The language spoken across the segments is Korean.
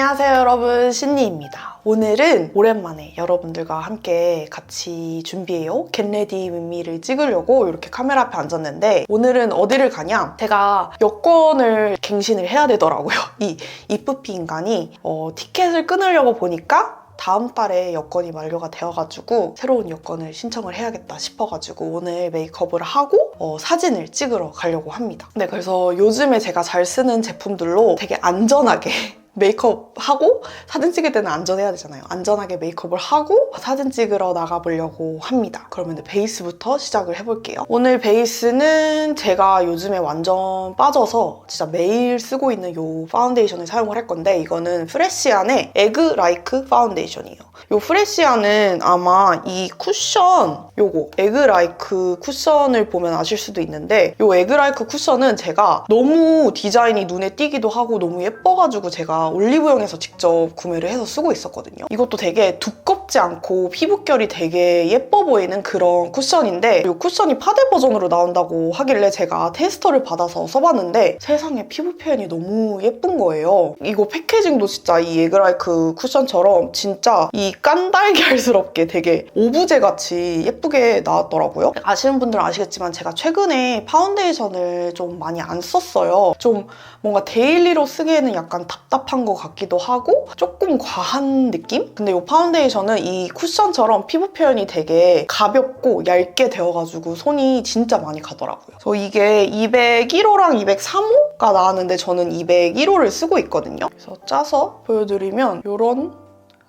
안녕하세요 여러분 신니입니다. 오늘은 오랜만에 여러분들과 함께 같이 준비해요. 겟레디 윈미를 찍으려고 이렇게 카메라 앞에 앉았는데 오늘은 어디를 가냐? 제가 여권을 갱신을 해야 되더라고요. 이 이프피 인간이 어, 티켓을 끊으려고 보니까 다음 달에 여권이 만료가 되어가지고 새로운 여권을 신청을 해야겠다 싶어가지고 오늘 메이크업을 하고 어, 사진을 찍으러 가려고 합니다. 네, 그래서 요즘에 제가 잘 쓰는 제품들로 되게 안전하게 메이크업 하고 사진 찍을 때는 안전해야 되잖아요. 안전하게 메이크업을 하고 사진 찍으러 나가보려고 합니다. 그러면 베이스부터 시작을 해볼게요. 오늘 베이스는 제가 요즘에 완전 빠져서 진짜 매일 쓰고 있는 이 파운데이션을 사용을 할 건데 이거는 프레시안의 에그 라이크 파운데이션이에요. 이 프레시안은 아마 이 쿠션 요거 에그 라이크 쿠션을 보면 아실 수도 있는데 이 에그 라이크 쿠션은 제가 너무 디자인이 눈에 띄기도 하고 너무 예뻐가지고 제가 올리브영에서 직접 구매를 해서 쓰고 있었거든요. 이것도 되게 두 껍지 않고 피부결이 되게 예뻐 보이는 그런 쿠션인데 이 쿠션이 파데 버전으로 나온다고 하길래 제가 테스터를 받아서 써봤는데 세상에 피부 표현이 너무 예쁜 거예요. 이거 패키징도 진짜 이 에그라이크 쿠션처럼 진짜 이 깐달걀스럽게 되게 오브제 같이 예쁘게 나왔더라고요. 아시는 분들은 아시겠지만 제가 최근에 파운데이션을 좀 많이 안 썼어요. 좀 뭔가 데일리로 쓰기에는 약간 답답한 것 같기도 하고 조금 과한 느낌? 근데 이 파운데이션은 이 쿠션처럼 피부 표현이 되게 가볍고 얇게 되어가지고 손이 진짜 많이 가더라고요. 그래서 이게 201호랑 203호가 나왔는데 저는 201호를 쓰고 있거든요. 그래서 짜서 보여드리면 이런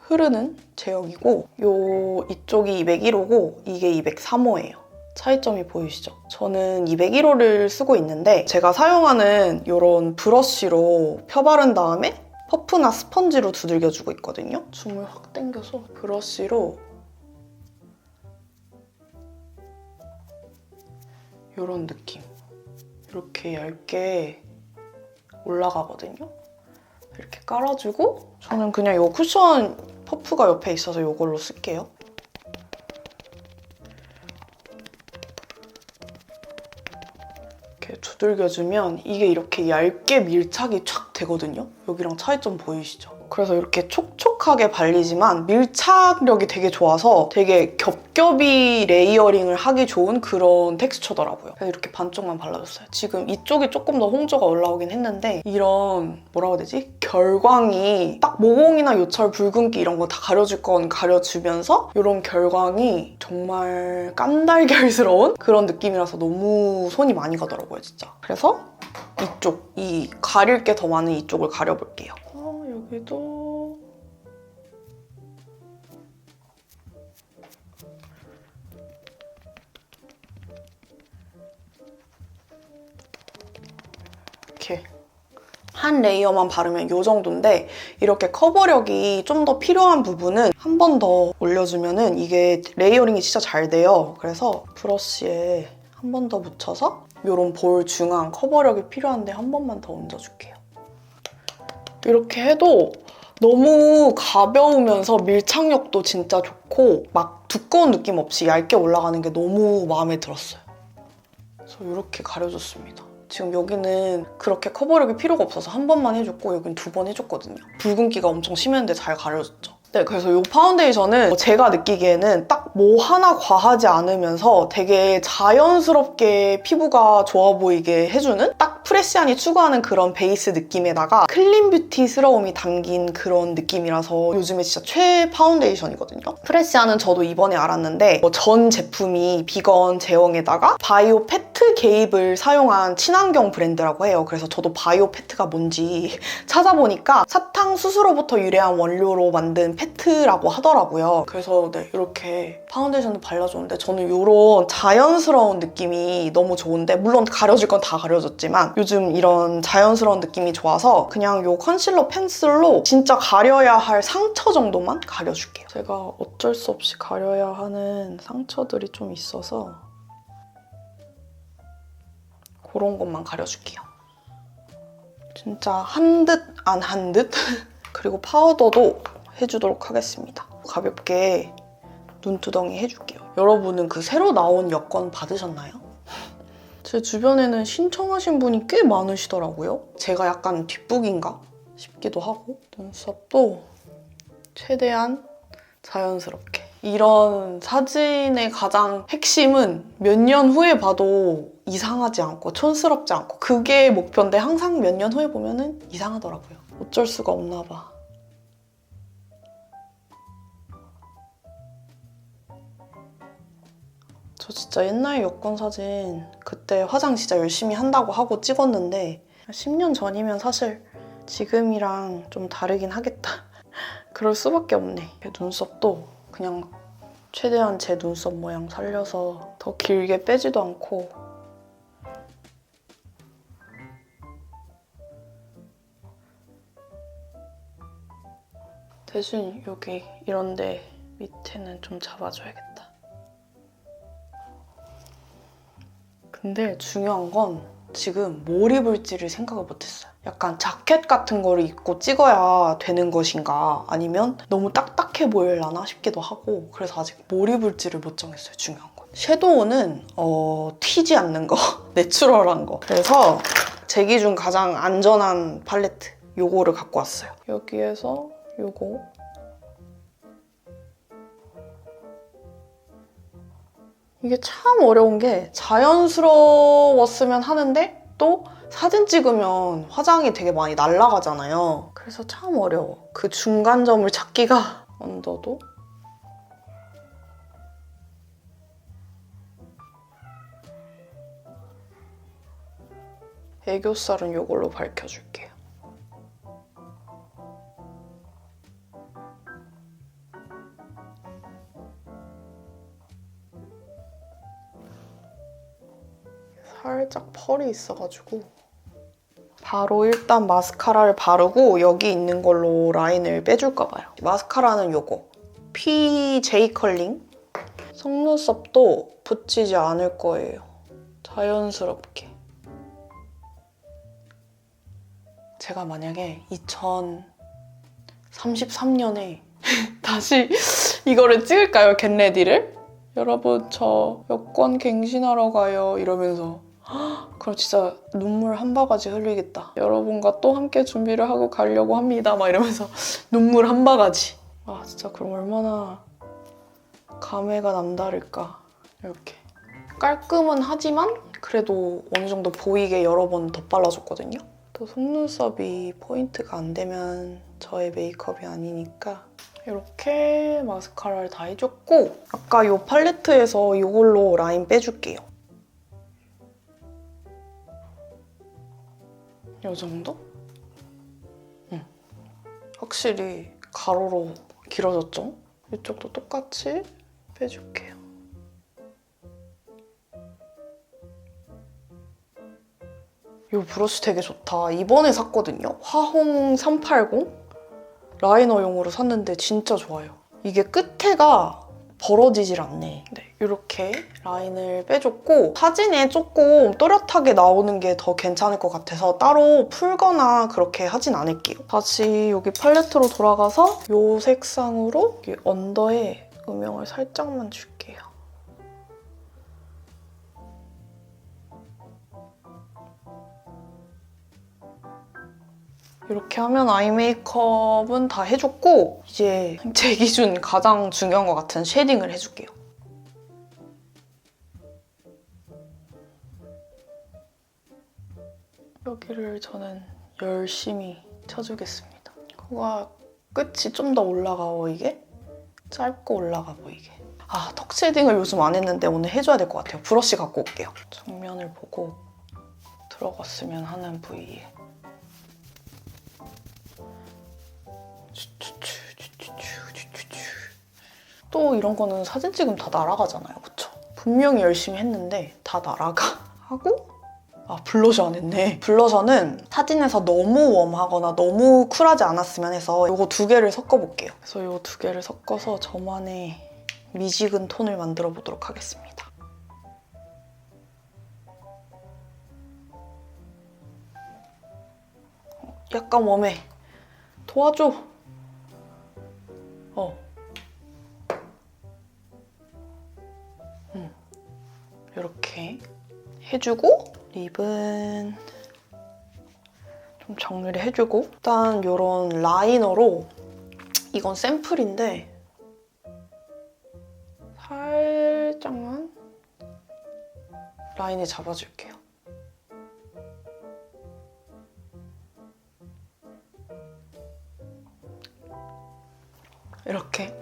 흐르는 제형이고 요 이쪽이 201호고 이게 203호예요. 차이점이 보이시죠? 저는 201호를 쓰고 있는데 제가 사용하는 이런 브러쉬로 펴바른 다음에 퍼프나 스펀지로 두들겨주고 있거든요. 줌을 확 당겨서 브러쉬로 이런 느낌. 이렇게 얇게 올라가거든요. 이렇게 깔아주고 저는 그냥 이 쿠션 퍼프가 옆에 있어서 이걸로 쓸게요. 이렇게 두들겨주면 이게 이렇게 얇게 밀착이 촥 되거든요. 여기랑 차이점 보이시죠? 그래서 이렇게 촉촉하게 발리지만 밀착력이 되게 좋아서 되게 겹겹이 레이어링을 하기 좋은 그런 텍스처더라고요. 그래서 이렇게 반쪽만 발라줬어요. 지금 이쪽이 조금 더 홍조가 올라오긴 했는데 이런 뭐라고 해야 되지? 결광이 딱 모공이나 요철, 붉은기 이런 거 다 가려줄 건 가려주면서 이런 결광이 정말 깐달걀스러운 그런 느낌이라서 너무 손이 많이 가더라고요, 진짜. 그래서 이쪽, 이 가릴 게 더 많은 이쪽을 가려볼게요. 어, 여기도 이렇게 한 레이어만 바르면 이 정도인데 이렇게 커버력이 좀 더 필요한 부분은 한 번 더 올려주면 이게 레이어링이 진짜 잘 돼요. 그래서 브러쉬에 한 번 더 묻혀서 이런 볼 중앙 커버력이 필요한데 한 번만 더 얹어줄게요. 이렇게 해도 너무 가벼우면서 밀착력도 진짜 좋고 막 두꺼운 느낌 없이 얇게 올라가는 게 너무 마음에 들었어요. 그래서 이렇게 가려줬습니다. 지금 여기는 그렇게 커버력이 필요가 없어서 한 번만 해줬고 여기는 두번 해줬거든요. 붉은기가 엄청 심했는데 잘 가려졌죠. 네, 그래서 이 파운데이션은 제가 느끼기에는 딱 뭐 하나 과하지 않으면서 되게 자연스럽게 피부가 좋아 보이게 해주는 딱 프레시안이 추구하는 그런 베이스 느낌에다가 클린 뷰티스러움이 담긴 그런 느낌이라서 요즘에 진짜 최 파운데이션이거든요. 프레시안은 저도 이번에 알았는데 뭐전 제품이 비건 제형에다가 바이오 페트 개입을 사용한 친환경 브랜드라고 해요. 그래서 저도 바이오 페트가 뭔지 찾아보니까 사탕수수로부터 유래한 원료로 만든 페트라고 하더라고요. 그래서 네, 이렇게 파운데이션도 발라줬는데 저는 이런 자연스러운 느낌이 너무 좋은데 물론 가려질 건 다 가려졌지만 요즘 이런 자연스러운 느낌이 좋아서 그냥 이 컨실러 펜슬로 진짜 가려야 할 상처 정도만 가려줄게요. 제가 어쩔 수 없이 가려야 하는 상처들이 좀 있어서 그런 것만 가려줄게요. 진짜 한 듯 안 한 듯? 그리고 파우더도 해주도록 하겠습니다. 가볍게 눈두덩이 해줄게요. 여러분은 그 새로 나온 여권 받으셨나요? 제 주변에는 신청하신 분이 꽤 많으시더라고요. 제가 약간 뒷북인가 싶기도 하고 눈썹도 최대한 자연스럽게 이런 사진의 가장 핵심은 몇 년 후에 봐도 이상하지 않고 촌스럽지 않고 그게 목표인데 항상 몇 년 후에 보면은 이상하더라고요. 어쩔 수가 없나 봐. 저 진짜 옛날 여권 사진 그때 화장 진짜 열심히 한다고 하고 찍었는데 10년 전이면 사실 지금이랑 좀 다르긴 하겠다. 그럴 수밖에 없네. 눈썹도 그냥 최대한 제 눈썹 모양 살려서 더 길게 빼지도 않고 대신 여기 이런데 밑에는 좀 잡아줘야겠다. 근데 중요한 건 지금 뭘 입을지를 생각을 못했어요. 약간 자켓 같은 거를 입고 찍어야 되는 것인가 아니면 너무 딱딱해 보일라나 싶기도 하고 그래서 아직 뭘 입을지를 못 정했어요. 중요한 건. 섀도우는 어, 튀지 않는 거, 내추럴한 거. 그래서 제 기준 가장 안전한 팔레트 요거를 갖고 왔어요. 여기에서 요거 이게 참 어려운 게 자연스러웠으면 하는데 또 사진 찍으면 화장이 되게 많이 날아가잖아요. 그래서 참 어려워. 그 중간점을 찾기가 언더도 애교살은 이걸로 밝혀줄게요. 펄이 있어가지고 바로 일단 마스카라를 바르고 여기 있는 걸로 라인을 빼줄까 봐요. 마스카라는 요거 PJ 컬링 속눈썹도 붙이지 않을 거예요. 자연스럽게 제가 만약에 2033년에 다시 이거를 찍을까요? 겟레디를? 여러분 저 여권 갱신하러 가요 이러면서 그럼 진짜 눈물 한 바가지 흘리겠다. 여러분과 또 함께 준비를 하고 가려고 합니다. 막 이러면서 눈물 한 바가지. 아 진짜 그럼 얼마나 감회가 남다를까. 이렇게 깔끔은 하지만 그래도 어느 정도 보이게 여러 번 덧발라줬거든요. 또 속눈썹이 포인트가 안 되면 저의 메이크업이 아니니까 이렇게 마스카라를 다 해줬고 아까 이 팔레트에서 이걸로 라인 빼줄게요. 이 정도? 응. 확실히 가로로 길어졌죠? 이쪽도 똑같이 빼줄게요. 이 브러쉬 되게 좋다. 이번에 샀거든요. 화홍 380 라이너용으로 샀는데 진짜 좋아요. 이게 끝에가 벌어지질 않네. 네, 이렇게 라인을 빼줬고 사진에 조금 또렷하게 나오는 게 더 괜찮을 것 같아서 따로 풀거나 그렇게 하진 않을게요. 다시 여기 팔레트로 돌아가서 이 색상으로 여기 언더에 음영을 살짝만 줄게요. 이렇게 하면 아이 메이크업은 다 해줬고 이제 제 기준 가장 중요한 것 같은 쉐딩을 해줄게요. 여기를 저는 열심히 쳐주겠습니다. 코가 끝이 좀 더 올라가 보이게 짧고 올라가 보이게 아, 턱 쉐딩을 요즘 안 했는데 오늘 해줘야 될 것 같아요. 브러쉬 갖고 올게요. 정면을 보고 들어갔으면 하는 부위에 또 이런 거는 사진 찍으면 다 날아가잖아요. 그쵸? 분명히 열심히 했는데 다 날아가. 하고 아 블러셔 안 했네. 블러셔는 사진에서 너무 웜하거나 너무 쿨하지 않았으면 해서 이거 두 개를 섞어볼게요. 그래서 이거 두 개를 섞어서 저만의 미지근 톤을 만들어 보도록 하겠습니다. 약간 웜해. 도와줘. 어. 음. 이렇게 해주고 립은 좀좀 정리를 해주고 일단 이런 라이너로 이건 샘플인데 살짝만 라인을 잡아줄게요. 이렇게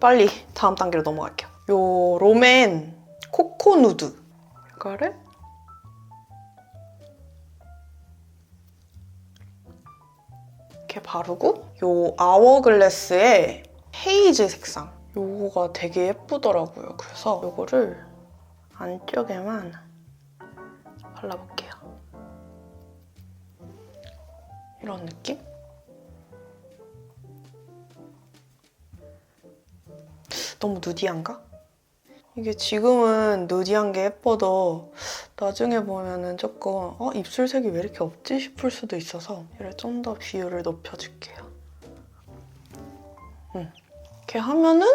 빨리 다음 단계로 넘어갈게요. 요 롬앤 코코 누드 이거를 이렇게 바르고 요 아워글래스의 헤이즈 색상 요거가 되게 예쁘더라고요. 그래서 요거를 안쪽에만 발라볼게요. 이런 느낌? 너무 누디한가? 이게 지금은 누디한 게 예뻐도 나중에 보면은 조금 어 입술색이 왜 이렇게 없지 싶을 수도 있어서 얘를 좀 더 비율을 높여줄게요. 음. 이렇게 하면은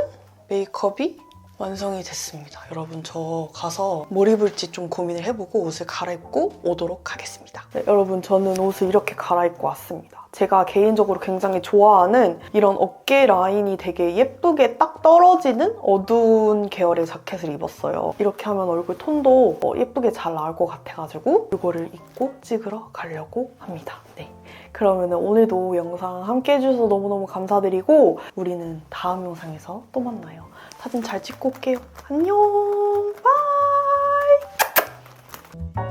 메이크업이 완성이 됐습니다. 여러분 저 가서 뭘 입을지 좀 고민을 해보고 옷을 갈아입고 오도록 하겠습니다. 네, 여러분 저는 옷을 이렇게 갈아입고 왔습니다. 제가 개인적으로 굉장히 좋아하는 이런 어깨 라인이 되게 예쁘게 딱 떨어지는 어두운 계열의 자켓을 입었어요. 이렇게 하면 얼굴 톤도 어, 예쁘게 잘 나올 것 같아가지고 이거를 입고 찍으러 가려고 합니다. 네. 그러면 오늘도 영상 함께 해주셔서 너무너무 감사드리고 우리는 다음 영상에서 또 만나요. 사진 잘 찍고 올게요. 안녕. 바이.